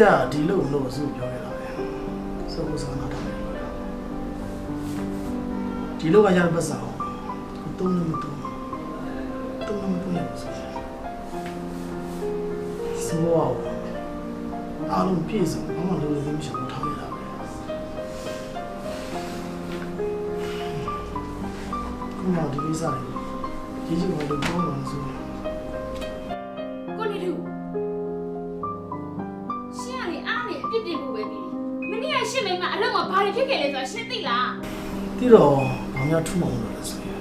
စုရကိုစောရဒီလိုမလို့စုပြောခဲ့တာပဲစောကိုစောနာထားတယ်လို့ဒီလိုကရတဲ့ပတ်စံကိုတုံးနေမတုံးတုံးနေမတုံးရဘူးဆိုရင်စောအားလုံးပြည့်စုံဘာမှလိုရင်းမရှိဘူးထားရတာပဲခုမှဒီကိစ္စတွေကြီးကြီးမားမားပြောမှဆို ဖြစ်ခဲ့လဲဆိုတာရှင်းသိလားတိတော့ဘာများထူးမှမလို့လဲဆိုရင်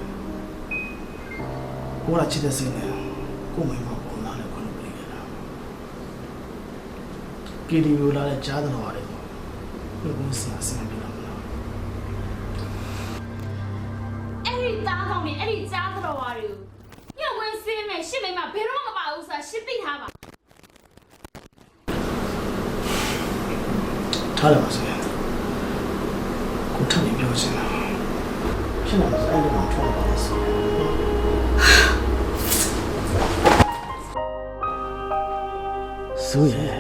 ကိုကချစ်တဲ့စိတ်နဲ့ကိုမိမပုံလာလဲခွင့်ပေးခဲ့တာကီဒီယိုလာတဲ့ကြားတော်ပါတယ်ကိုကိုစင်အစင်ပြလာမလားအဲ့ဒီသားကောင်တွေအဲ့ဒီကြားတော်ဝါတွေကိုညဝင်စင်းမဲ့ရှင်းမိမဘယ်တော့မှမပါဘူးဆိုတာရှင်းသိထားပါထားတယ်ပါဆိုရင်ကိုထပ်ပြီးပြော ချင်တာဖြစ်လာဆိုအဲ့လိုမှထွားပါလို့ဆိုဆူရဲ့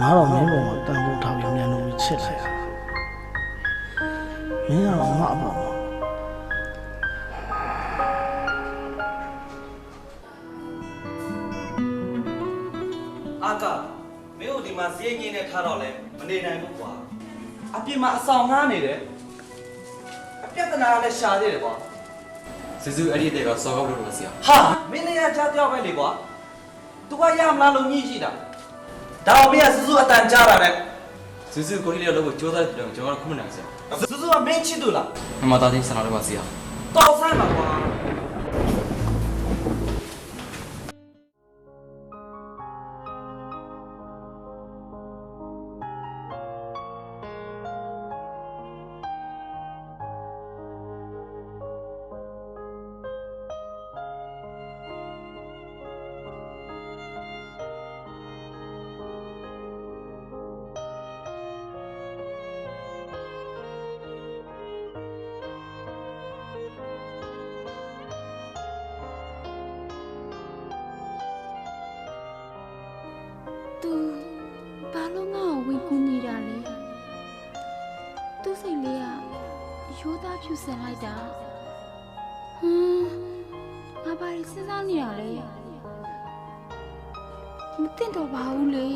ငါတော့မင်းပေါ်မှာတန်ဖိုးထားပြီးမြန်လို့ချစ်လိုက်ရမင်းကတော့ငါအပေါ်မှာအာကမင်းတို့ဒီမှာဈေးငင်းနဲ့ထားတော့လဲမနေနိုင်ဘူးကွာအ ပြင်မှာအဆောင်ငားနေတယ်အပြဿနာကလည်းရှာသေးတယ်ကွာစုစုအဲ့ဒီတဲ့ကစောကောက်လို့လို့ဆရာဟာမင်းလည်းကြားပြောက်ပဲလေကွာ तू ကရမလားလို့ညှိရှိတာဒါအောင်မင်းကစူးစူးအတန်ကြားတာနဲ့စုစုကိုလေးလေးလောက်ကိုစူးစမ်းတယ်ကျွန်တော်ကခုမနိုင်ဆရာစူးစူးကမင်းချစ်သူလားမမသားချင်းဆန္ဒတော့ပါဆရာတော်ဆန်းပါကွာ ဖြူစင်လိုက်တာဟမ်ငါဘာလို့စဉ်းစားနေရလဲမသိတော့ပါဘူးလေ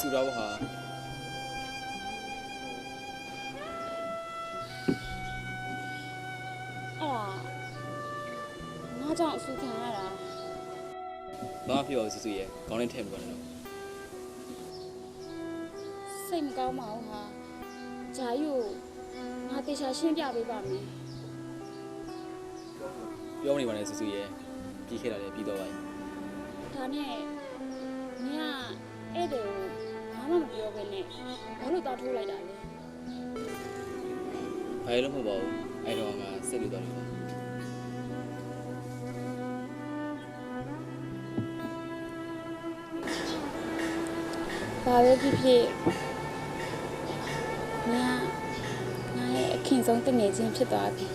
စူတော့ဟာအဲ့ဒါငါကြောင့်အဆူခံရတာဘာဖြစ်အောင်စုစုရဲ့ခေါင်းလေးထည့်မကောင်းတော့စိတ်မကောင်းပါဘူးဟာဂျာယူငါတေချာရှင်းပြပေးပါမယ်ပြောနေပါနဲ့စုစုရဲ့ပြီးခဲ့တာလည်းပြီးတော့ပါပြီဒါနဲ့မင်းကဧည့်သည်ကိုဘာ မှမပြောဘဲနဲ့ဘာလို့တောက်ထိုးလိုက်တာလဲဘာလို့မဟုတ်ပါဘူးအဲ့တော့ငါစိတ်လို့တော့နေပါဘာပဲဖြစ်ဖြစ်မင်းကငါရဲ့အခင်ဆုံးတငယ်ချင်းဖြစ်သွားပြီ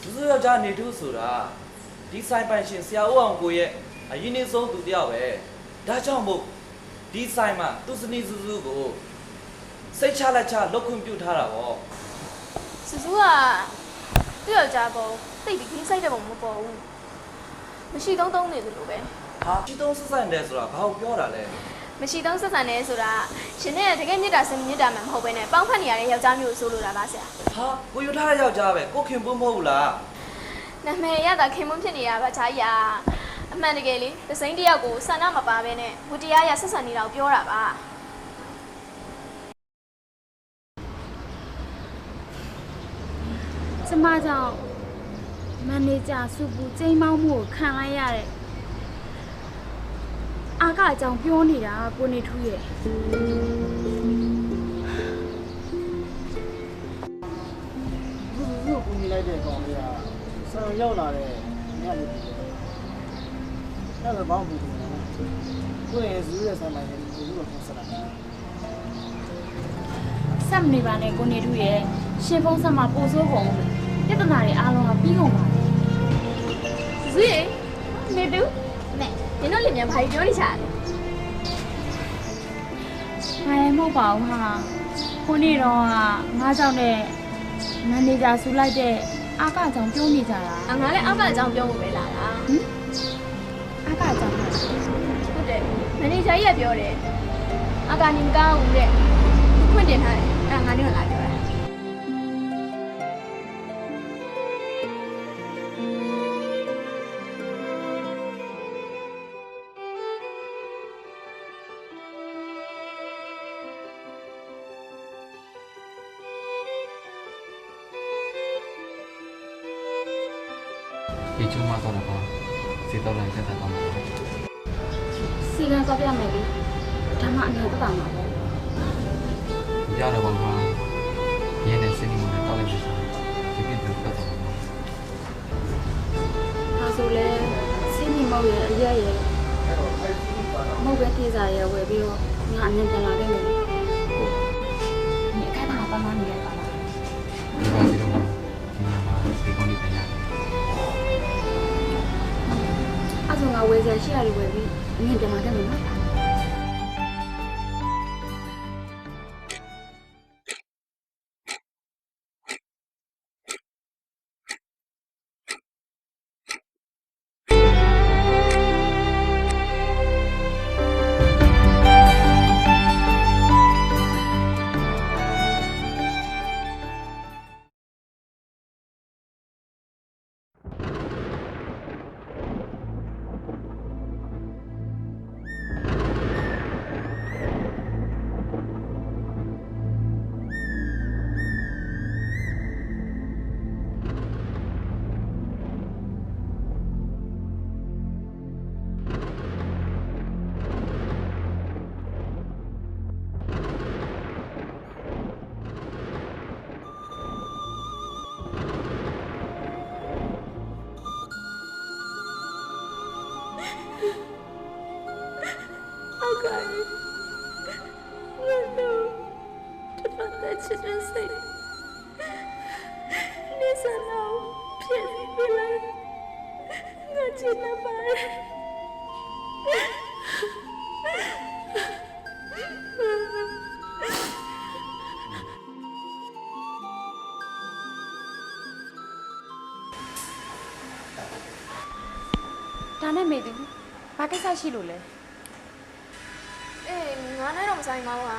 စူးစူးယောက်ျားနေတူးဆိုတာဒီဆိုင်ပိုင်ရှင်ဆရာဦးအောင်ကိုရဲ့ အရင်နေ့ဆုံးသူတယောက်ပဲဒါကြောင့်မို့ဒီဆိုင်မှာသူစနီစူးစူးကိုစိတ်ချလက်ချလုတ်ခွင့်ပြုထားတာဗောစူးစူးကသူ့ယောက်ျားကိုတိတ်ပြီးခင်းဆိုင်တဲ့ပုံမပေါ်ဘူးမရှိသုံးသုံးနေသလိုပဲဟာချီတုံးဆက်ဆိုင်တယ်ဆိုတာဘာကိုပြောတာလဲမရှိသုံးဆက်ဆံနေဆိုတာရှင်နဲ့တကယ်မြတ်တာစင်မြတ်တာမှမဟုတ်ဘဲနဲ့ပေါင်းဖက်နေရတဲ့ယောက်ျားမျိုးကိုဆိုလိုတာပါဆရာဟာကိုယူထားတဲ့ယောက်ျားပဲကိုခင်ပွန်းမဟုတ်ဘူးလားနာမည်ရတာခင်မွန်းဖြစ်နေရပါချာကြီးอ่ะ အမှန်တကယ်လေသစိမ့်တစ်ယောက်ကိုဆန္ဒမပါဘဲနဲ့ဝတရားရဆက်ဆံနေတာကိုပြောတာပါကျမကြောင့်မန်နေဂျာစုပူကျိမ်းမောင်းမှုကိုခံလိုက်ရတဲ့အာကအကြောင်းပြောနေတာကိုနေထူးရဲ့သူ့သူ့ကိုကူညီလိုက်တဲ့ကောင်လေးကဆံရောက်လာတဲ့ညလေး အဲ့ဒါဘာမှမဖြစ်ဘူးကိုယ်ရဲ့ဇူးရဲ့ဆိုင်မှာနေကိုလူကဖုန်းဆက်လာတယ်ဆက်မနေပါနဲ့ကိုနေထူးရဲ့ရှင်ဖုံးဆက်မှာပို့ဆိုးကုန်ပြဿနာတွေအားလုံးကပြီးကုန်ပါပြီဇူးရေနေတူမဲနင်တို့လင်မြန်ဘာပြောနေချာလဲ။ဘာလည်းမဟုတ်ပါဘူးဟာ။ခုနေ့တော့ကငါးကြောင့်နဲ့မန်နေဂျာဆူလိုက်တဲ့အာကကြောင့်ပြောနေကြတာငါလည်းအောက်ကအကြောင်းပြောဖို့ပဲလာတာ။ အာကကြောင့်ပါဟုတ်တယ်မန်နေဂျာကြီးကပြောတယ်အကာနေမကောင်းဘူးတဲ့ခွင့်တင်ထားတယ်အဲ့ဒါငါနဲ့လာပြော ဆိုလဲစင်းနီမောက်ရဲ့အရက်ရဲ့မဟုတ်ပဲထေးစားရဲ့ဝယ်ပြီးတော့ငါအနေပြန်လာခဲ့မယ်လေ။ဟုတ်။ဒီအခါမှာပန်းမနေရပါလားဒီပါစီတော့ဒီမှာဒီကောင်းလေးတရား။အဲ့ဆိုငါဝယ်စရာရှိရတယ်ဝယ်ပြီးအနေပြန်လာခဲ့မယ်နော်။ နဲ့မေသူဘာကိစ္စရှိလို့လဲအေးငါနဲ့တော့မဆိုင်ပါဘူးဟာ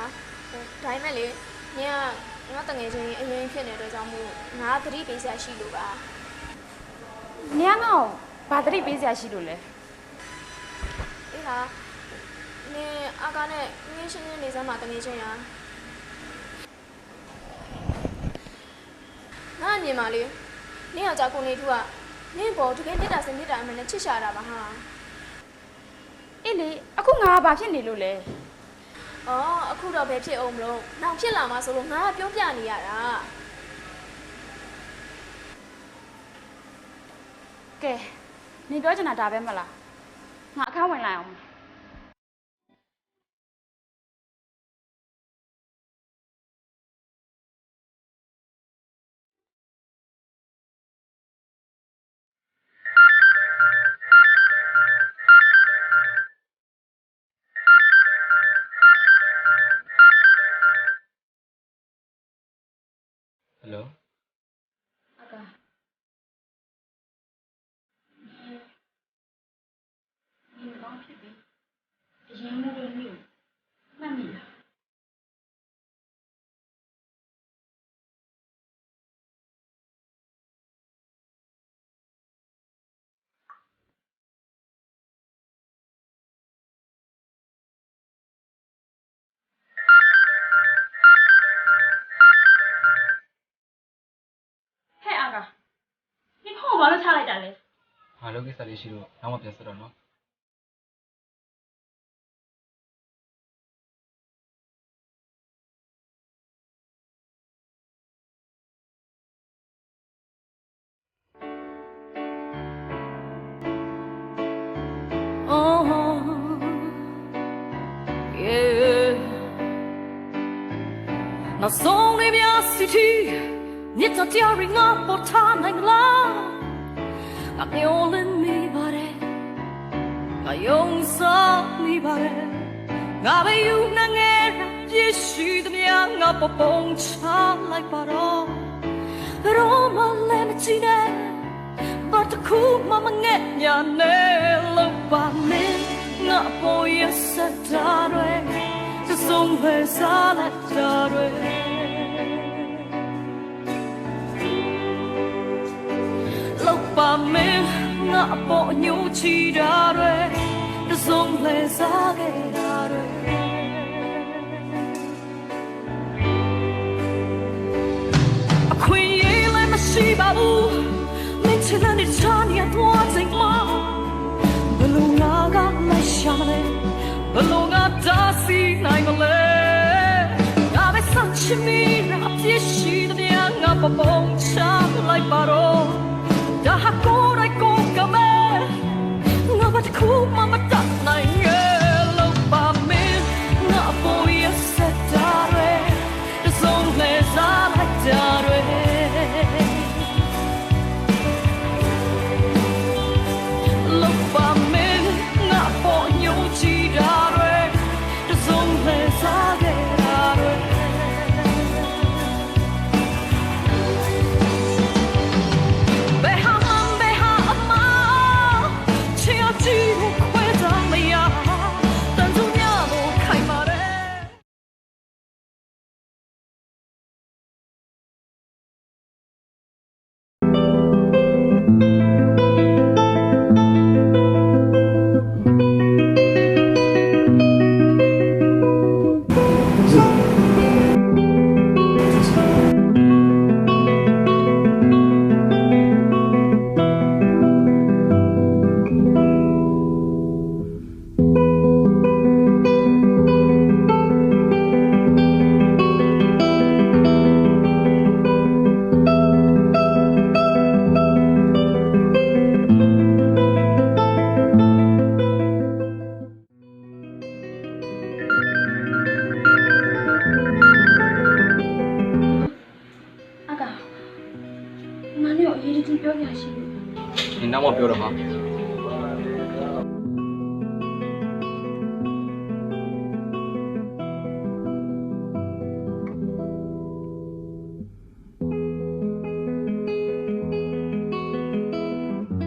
ဟိုဒါပေမဲ့လေနင်ကငါတငယ်ချင်းအရင်ဖြစ်နေတဲ့အတွက်ကြောင့်မို့ငါသတိပေးစရာရှိလို့ပါနေရငေါ့ဘာတတိပေးစရာရှိလို့လဲအေးဟာနင်အကာနဲ့ငင်းရှင်းရှင်းနေစမ်းမှာတငယ်ချင်းရာငါအမြင်ပါလေနင်ကကြောက်ကုန်နေသူက နင်ပေါ်တကယ်မြတ်တာစင်မြတ်တာအမှန်နဲ့ချစ်ရှာတာပါဟာအေးလေအခုငါဘာဖြစ်နေလို့လဲ။အော်အခုတော့ပဲဖြစ်အောင်မလို့နောက်ဖြစ်လာမှဆိုလို့ငါကပြောပြနေရတာကဲနေပြောချင်တာဒါပဲမလားငါအခန်းဝင်လိုက်အောင် ဘာလို့ထားလိုက်တာလဲငါလုပ်ကိစ္စလေးရှိလို့နောက်မှပြန်ဆက်တော့နော် Oh, yeah. နောက်ဆုံးလေးများစီတီမြစ်တော်တရားရငါပေါ်ထားနိုင်လား ငါမျောလင်းမိပါတယ်ငါယုံစားမိပါတယ်ငါပဲယူနေငယ်ပြည့်ရှိသမျှငါပပုံချလိုက်ပါတော့ဘယ်တော့မှလည်းမချီနဲ့ဘာတခုမှမငဲ့ညာနဲ့လောက်ပါနဲ့ငါပေါ်ရစတာတွေသဆုံးပဲစားလိုက်တာတွေ မယ်ငါပေါ်ညူချီတာတွေသဆုံးပဲစားခဲ့တာတွေအခွင့်အရေးလည်းမရှိပါဘူးမင်းချစ်တဲ့ချာနေတော့စိတ်မဘလုံငါကလိုက်ရှာမလဲဘလုံငါတားစီနိုင်မလဲငါပဲစချင်မိတာပြည့်ရှိတဲ့ငါပပုံချလိုက်ပါတော့ ငါဘာ မှပြောတော့မှာ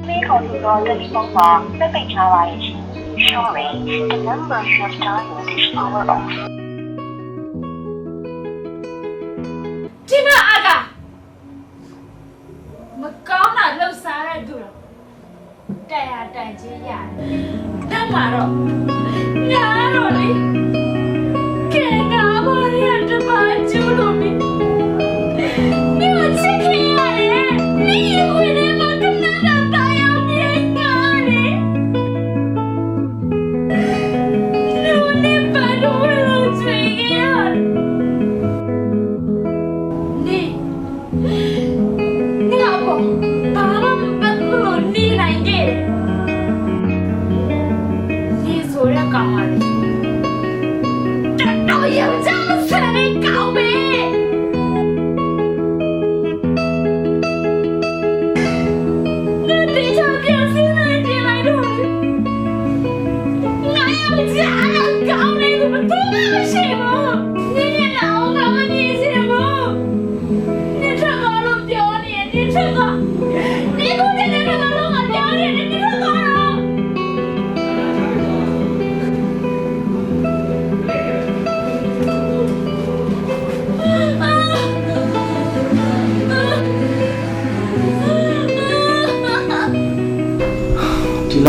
没考虑到这里方法被被查了一次。Sorry, the number you have dialed is our office. ချင်းရတယ်တက်မှာတော့ညာတော့လေကဲနာပါရတပါကျူလို့ပြီမြေချစ်ခင်ရတယ်နေဝင်နေမှာကနနာတာယောင်မြေငါလေလူနေပါတော့လို့ချင်ရတယ်နေ你老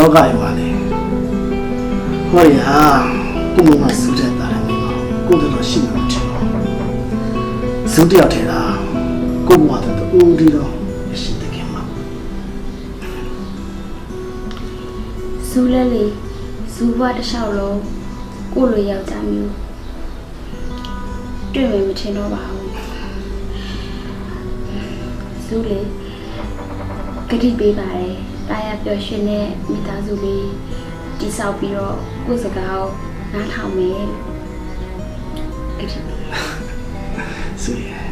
လောကကြီးမှာလေဟောရဟာကိုမမစူးတဲ့တာလည်းမဟုတ်ကိုယ်တော်ရှိမှမထင်ဘူးစူးတယောက်ထဲတာကိုဘဝတတူဒီတော့ရှိတဲ့ခင်မှာဇူလဲလေဇူဘွားတစ်လျှောက်လုံးကိုလိုယောက်ျားမျိုးတွေ့မယ်မထင်တော့ပါဘူးဇူလေဂတိပေးပါတယ် တာယာပျော်ရွှင်တဲ့မိသားစုလေးတိဆောက်ပြီးတော့ကိုယ့်စကားကိုနားထောင်မယ်ဂတိပေးဆွေရ